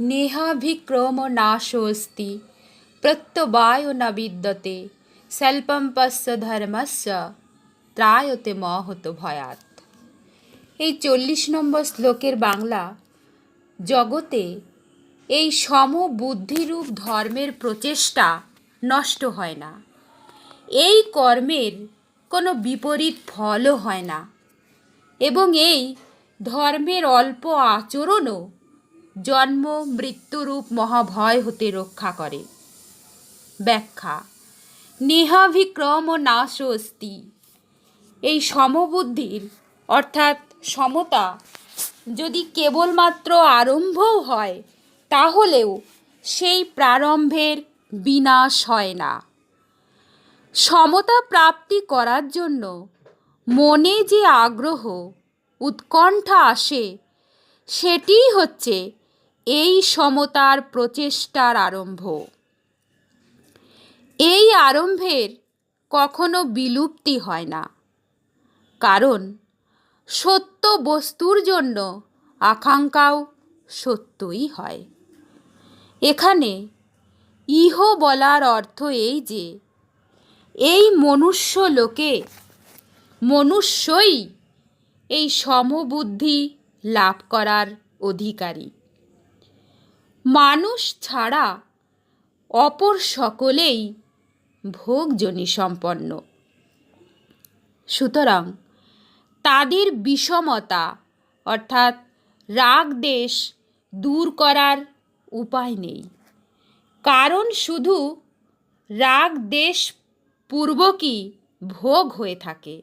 নেহাভিক্রম নাশোস্তি প্রত্যবায় না বিদ্যতে স্বল্পম পশ্য ধর্মস্য ত্রায়তে মহত ভয়াত এই চল্লিশ নম্বর শ্লোকের বাংলা, জগতে এই সমবুদ্ধিরূপ ধর্মের প্রচেষ্টা নষ্ট হয় না। এই কর্মের কোনো বিপরীত ফলও হয় না। এবং এই ধর্মের অল্প আচরণও জন্ম মৃত্যুরূপ মহাভয় হতে রক্ষা করে। ব্যাখ্যা, নেহাভিক্রম ও নাশস্তি। এই সমবুদ্ধির, অর্থাৎ সমতা, যদি কেবলমাত্র আরম্ভও হয়, তাহলেও সেই প্রারম্ভের বিনাশ হয় না। সমতা প্রাপ্তি করার জন্য মনে যে আগ্রহ, উৎকণ্ঠা আসে, সেটিই হচ্ছে এই সমতার প্রচেষ্টার আরম্ভ। এই আরম্ভের কখনো বিলুপ্তি হয় না। কারণ, সত্য বস্তুর জন্য আকাঙ্ক্ষাও সত্যই হয়। এখানে ইহ বলার অর্থ এই যে, এই মনুষ্য লোকে মনুষ্যই এই সমবুদ্ধি লাভ করার অধিকারী। মানুষ ছাড়া অপর সকলেই ভোগজনী সম্পন্ন সুতরাং তাদের বিষমতা, অর্থাৎ রাগ দেশ দূর করার উপায় নেই। কারণ শুধু রাগ দেশ পূর্বকই ভোগ হয়ে থাকে।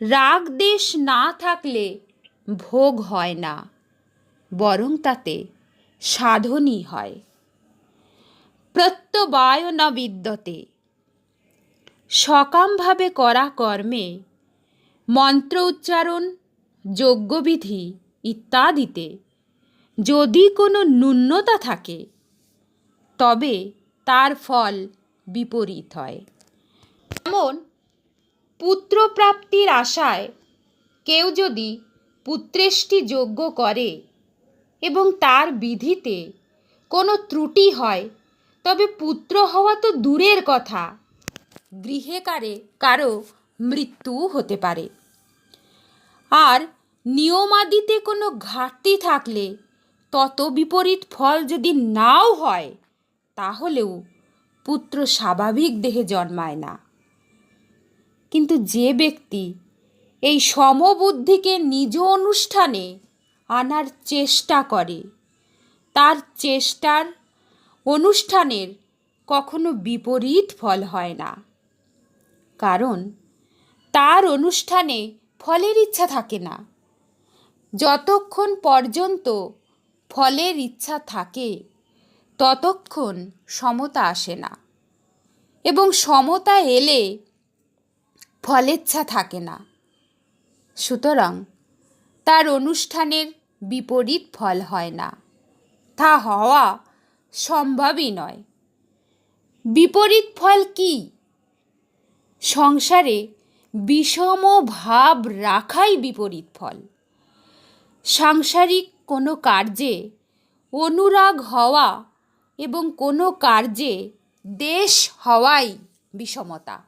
রাগ দেশ না থাকলে ভোগ হয় না, বরং তাতে সাধনই হয়। প্রত্যবায় বিদ্যতে। সকামভাবে করা কর্মে মন্ত্র উচ্চারণ, যজ্ঞবিধি ইত্যাদিতে যদি কোনো ন্যূনতা থাকে, তবে তার ফল বিপরীত হয়। যেমন, পুত্রপ্রাপ্তির আশায় কেউ যদি পুত্রেষ্টি যজ্ঞ করে এবং তার বিধিতে কোনো ত্রুটি হয়, তবে পুত্র হওয়া তো দূরের কথা। গৃহে কারে কারও মৃত্যু হতে পারে। আর নিয়মাদিতে কোনো ঘাটতি থাকলে তত বিপরীত ফল যদি নাও হয়, তাহলেও পুত্র স্বাভাবিক দেহে জন্মায় না। কিন্তু যে ব্যক্তি এই সমবুদ্ধিকে নিজ অনুষ্ঠানে আনার চেষ্টা করে। তার চেষ্টার অনুষ্ঠানের কখনো বিপরীত ফল হয় না। কারণ তার অনুষ্ঠানে ফলের ইচ্ছা থাকে না। যতক্ষণ পর্যন্ত ফলের ইচ্ছা থাকে, ততক্ষণ সমতা আসে না এবং সমতা এলে ফলেচ্ছা থাকে না। সুতরাং তার অনুষ্ঠানের বিপরীত ফল হয় না। তা হওয়া সম্ভবই নয়। বিপরীত ফল কি? সংসারে বিষম ভাব রাখাই বিপরীত ফল। সাংসারিক কোনো কার্যে অনুরাগ হওয়া এবং কোনো কার্যে দেশ হওয়াই বিষমতা।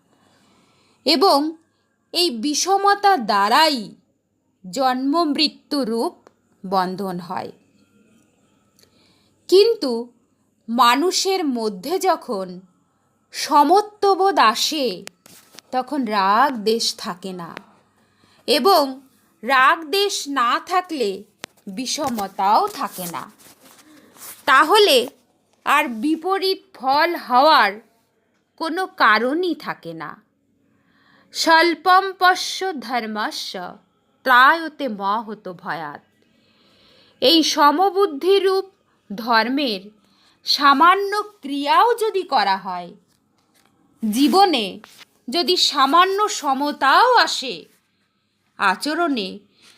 এবং এই বিষমতা দ্বারাই জন্ম, মৃত্যু রূপ বন্ধন হয়। কিন্তু মানুষের মধ্যে যখন সমত্ববোধ আসে, তখন রাগ দেশ থাকে না এবং রাগ দেশ না থাকলে বিষমতাও থাকে না। তাহলে আর বিপরীত ফল হওয়ার কোনো কারণই থাকে না। স্বল্পম পশ্য ধর্মস্য ত্রায়তে মহত ভয়াত। এই সমবুদ্ধিরূপ ধর্মের সামান্য ক্রিয়াও যদি করা হয়, জীবনে যদি সামান্য সমতাও আসে, আচরণে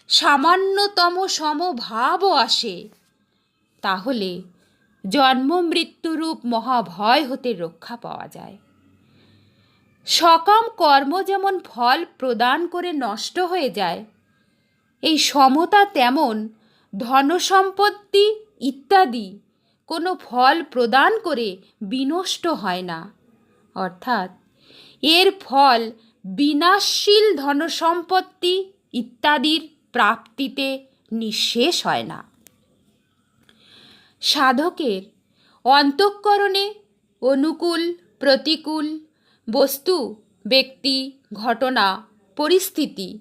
সামান্যতম সমভাবও আসে, তাহলে জন্ম মৃত্যুরূপ মহাভয় হতে রক্ষা পাওয়া যায়। সকাম কর্ম যেমন ফল প্রদান করে নষ্ট হয়ে যায় এই সমতা তেমন, ধনসম্পত্তি ইত্যাদি কোনো ফল প্রদান করে বিনষ্ট হয় না। অর্থাৎ এর ফল বিনাশশীল ধনসম্পত্তি ইত্যাদির প্রাপ্তিতে নিঃশেষ হয় না। সাধকের অন্তঃকরণে অনুকূল, প্রতিকূল বস্তু, ব্যক্তি, ঘটনা, পরিস্থিতি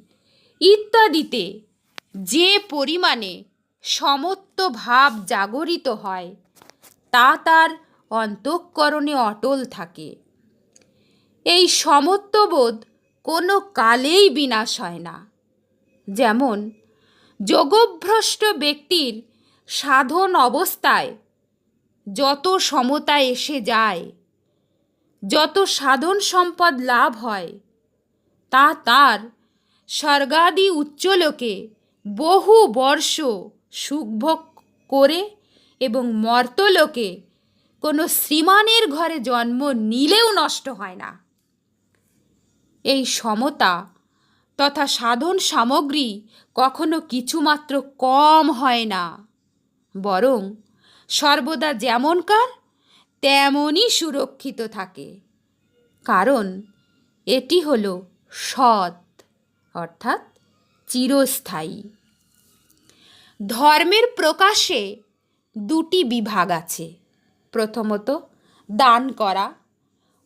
ইত্যাদিতে যে পরিমাণে সমত্ব ভাব জাগরিত হয়, তা তার অন্তঃকরণে অটল থাকে। এই সমত্ববোধ কোনো কালেই বিনাশ হয় না। যেমন, যোগভ্রষ্ট ব্যক্তির সাধন অবস্থায় যত সমতা এসে যায়, যত সাধন সম্পদ লাভ হয়, তা তার স্বর্গাদি উচ্চলোকে বহু বর্ষ সুখভোগ করে এবং মর্তলোকে কোনো শ্রীমানের ঘরে জন্ম নিলেও নষ্ট হয় না। এই সমতা তথা সাধন সামগ্রী কখনো কিছুমাত্র কম হয় না, বরং সর্বদা যেমনকার তেমনই সুরক্ষিত থাকে। কারণ এটি হল সৎ, অর্থাৎ চিরস্থায়ী। ধর্মের প্রকাশে দুটি বিভাগ আছে। প্রথমত, দান করা,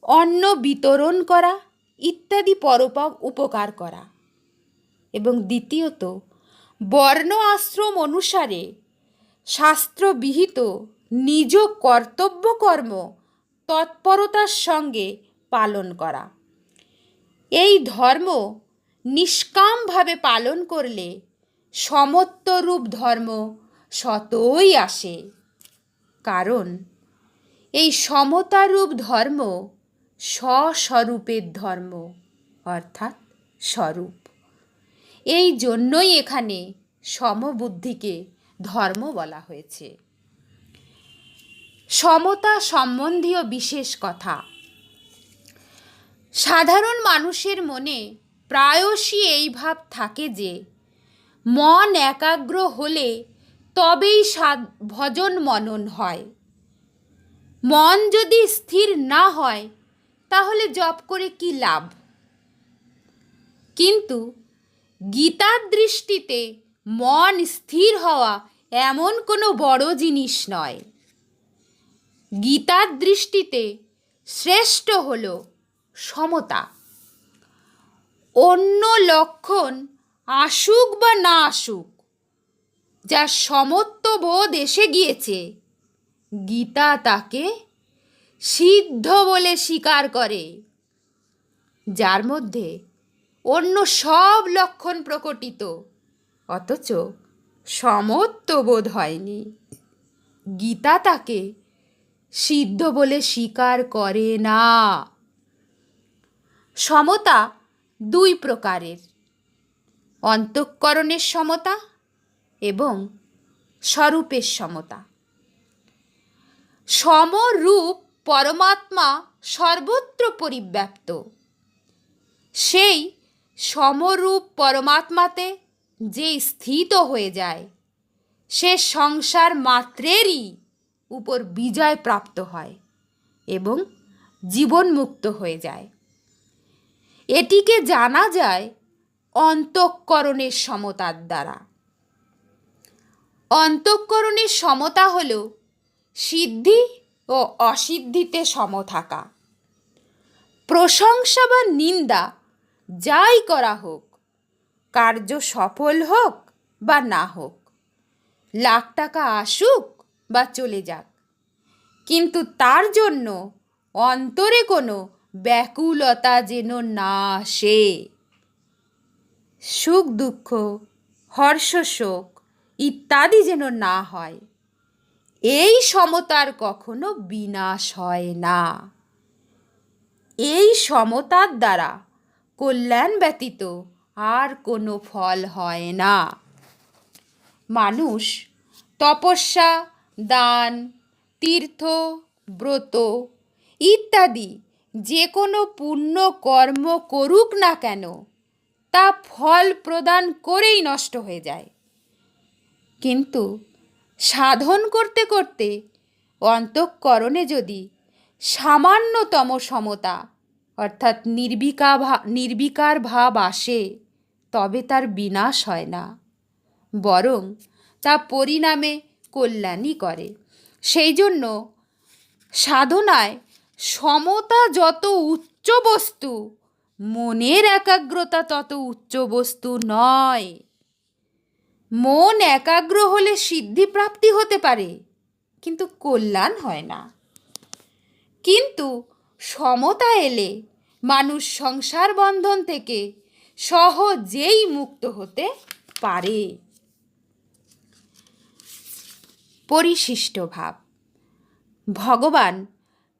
অন্ন বিতরণ করা ইত্যাদি পরোপক উপকার করা। এবং দ্বিতীয়ত, বর্ণ আশ্রম অনুসারে শাস্ত্রবিহিত নিজ কর্তব্যকর্ম তৎপরতার সঙ্গে পালন করা। এই ধর্ম নিষ্কামভাবে পালন করলে সমত্বরূপ ধর্ম শতই আসে। কারণ এই সমতারূপ ধর্ম স্বস্বরূপের ধর্ম, অর্থাৎ স্বরূপ। এই জন্যই এখানে সমবুদ্ধিকে ধর্ম বলা হয়েছে। সমতা সম্বন্ধীয় বিশেষ কথা। সাধারণ মানুষের মনে প্রায়শই এই ভাব থাকে যে, মন একাগ্র হলে তবেই সাধ, ভজন মনন হয়। মন যদি স্থির না হয়, তাহলে জপ করে কি লাভ? কিন্তু গীতার দৃষ্টিতে মন স্থির হওয়া এমন কোনো বড় জিনিস নয়। গীতার দৃষ্টিতে শ্রেষ্ঠ হল সমতা। অন্য লক্ষণ আসুক বা না আসুক যা সমত্ব বোধ এসে গিয়েছে, গীতা তাকে সিদ্ধ বলে স্বীকার করে, যার মধ্যে অন্য সব লক্ষণ প্রকটিত, অথচ সমত্ব বোধ হয়নি। গীতা তাকে সিদ্ধ বলে স্বীকার করে না। সমতা দুই প্রকারের, অন্তঃকরণের সমতা এবং স্বরূপের সমতা। সমরূপ পরমাত্মা সর্বত্র পরিব্যাপ্ত। সেই সমরূপ পরমাত্মাতে যে স্থিত হয়ে যায়, সে সংসার মাত্রেরই উপর বিজয় প্রাপ্ত হয় এবং জীবনমুক্ত হয়ে যায়। এটিকে জানা যায় অন্তঃকরণের সমতার দ্বারা। অন্তঃকরণের সমতা হল সিদ্ধি ও অসিদ্ধিতে সম থাকা। প্রশংসা বা নিন্দা যাই করা হোক, কার্য সফল হোক বা না হোক, লাখ টাকা আসুক বা চলে যাক, কিন্তু তার জন্য অন্তরে কোনো ব্যাকুলতা যেন না আসে। সুখ, দুঃখ, হর্ষ, শোক ইত্যাদি যেন না হয়, এই সমতার কখনো বিনাশ হয় না। এই সমতার দ্বারা কল্যাণ ব্যতীত আর কোনো ফল হয় না। মানুষ তপস্যা, দান, তীর্থ, ব্রত ইত্যাদি যে কোনো পুণ্য কর্ম করুক না কেন, তা ফল প্রদান করেই নষ্ট হয়ে যায়। কিন্তু সাধন করতে করতে অন্তঃকরণে যদি সামান্যতম সমতা, অর্থাৎ নির্বিকা নির্বিকার ভাব আসে, তবে তার বিনাশ হয় না, বরং তা পরিণামে কল্যাণই করে। সেই জন্য সাধনায় সমতা যত উচ্চ বস্তু, মনের একাগ্রতা তত উচ্চ বস্তু নয়। মন একাগ্র হলে সিদ্ধি প্রাপ্তি হতে পারে, কিন্তু কল্যাণ হয় না। কিন্তু সমতা এলে মানুষ সংসার বন্ধন থেকে সহজেই মুক্ত হতে পারে। পরিশিষ্ট ভাব। ভগবান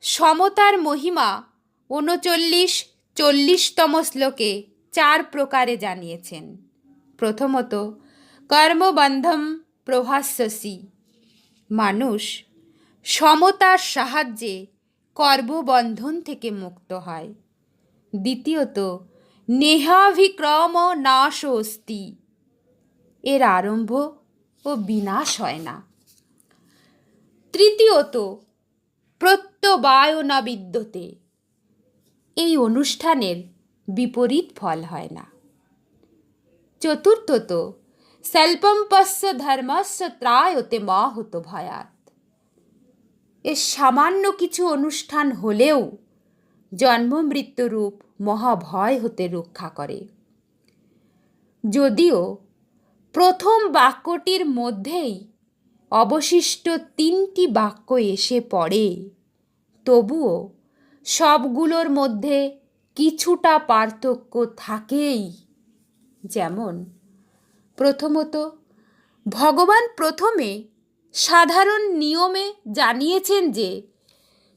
সমতার মহিমা উনচল্লিশ চল্লিশতম শ্লোকে চার প্রকারে জানিয়েছেন। প্রথমত, কর্মবন্ধম প্রভাস্যসি। মানুষ সমতার সাহায্যে কর্মবন্ধন থেকে মুক্ত হয়। দ্বিতীয়ত, নেহাভিক্রম নাশস্তি। এর আরম্ভ ও বিনাশ হয় না। তৃতীয়ত প্রত্যবায় না বিদ্যতে এই অনুষ্ঠানের বিপরীত ফল হয় না। চতুর্থত স্বল্পম পশ্য ধর্মস্য ত্রায়তে মহত ভয়াত। এর সামান্য কিছু অনুষ্ঠান হলেও জন্ম মৃত্যুরূপ মহাভয় হতে রক্ষা করে। যদিও প্রথম বাক্যটির মধ্যেই অবশিষ্ট তিনটি বাক্য এসে পড়ে। তবুও সবগুলোর মধ্যে কিছুটা পার্থক্য থাকেই। যেমন, প্রথমত, ভগবান প্রথমে সাধারণ নিয়মে জানিয়েছেন যে,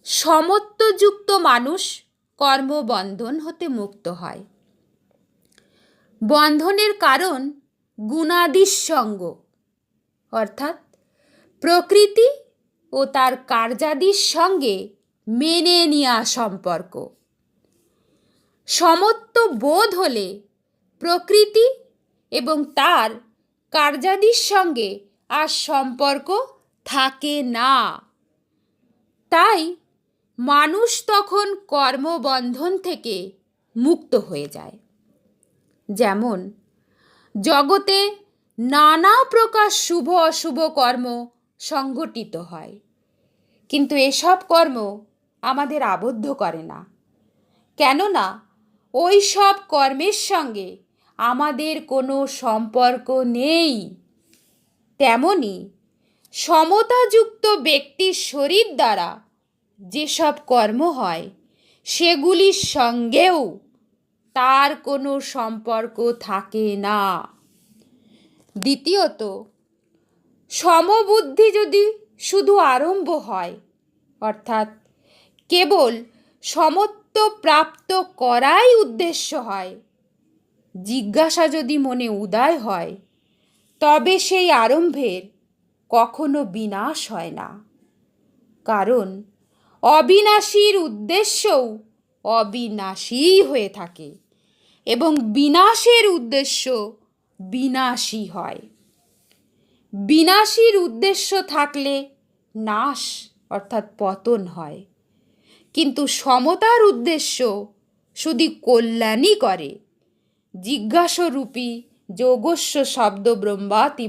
সমত্বযুক্ত মানুষ কর্মবন্ধন হতে মুক্ত হয়। বন্ধনের কারণ গুণাদির সঙ্গ অর্থাৎ প্রকৃতি ও তার কার্যাদির সঙ্গে মেনে নেওয়া সম্পর্ক। সমত্ব বোধ হলে প্রকৃতি এবং তার কার্যাদির সঙ্গে আর সম্পর্ক থাকে না। তাই মানুষ তখন কর্মবন্ধন থেকে মুক্ত হয়ে যায়। যেমন, জগতে নানা প্রকার শুভ অশুভ কর্ম সংগঠিত হয়। কিন্তু এসব কর্ম আমাদের আবদ্ধ করে না। কেননা ওই সব কর্মের সঙ্গে আমাদের কোনো সম্পর্ক নেই। তেমনি সমতাযুক্ত ব্যক্তির শরীর দ্বারা যেসব কর্ম হয়, সেগুলির সঙ্গেও তার কোনো সম্পর্ক থাকে না। দ্বিতীয়ত সমবুদ্ধি যদি শুধু আরম্ভ হয়, অর্থাৎ কেবল সমত্ব প্রাপ্ত করাই উদ্দেশ্য হয়, জিজ্ঞাসা যদি মনে উদয় হয়, তবে সেই আরম্ভের কখনো বিনাশ হয় না। কারণ অবিনাশীর উদ্দেশ্যও অবিনাশীই হয়ে থাকে এবং বিনাশের উদ্দেশ্য বিনাশী হয়। বিনাশীর উদ্দেশ্য থাকলে নাশ, অর্থাৎ পতন হয়। কিন্তু সমতার উদ্দেশ্য শুধু কল্যাণই করে। জিজ্ঞাসরূপী যোগস্য শব্দ ব্রহ্মাতি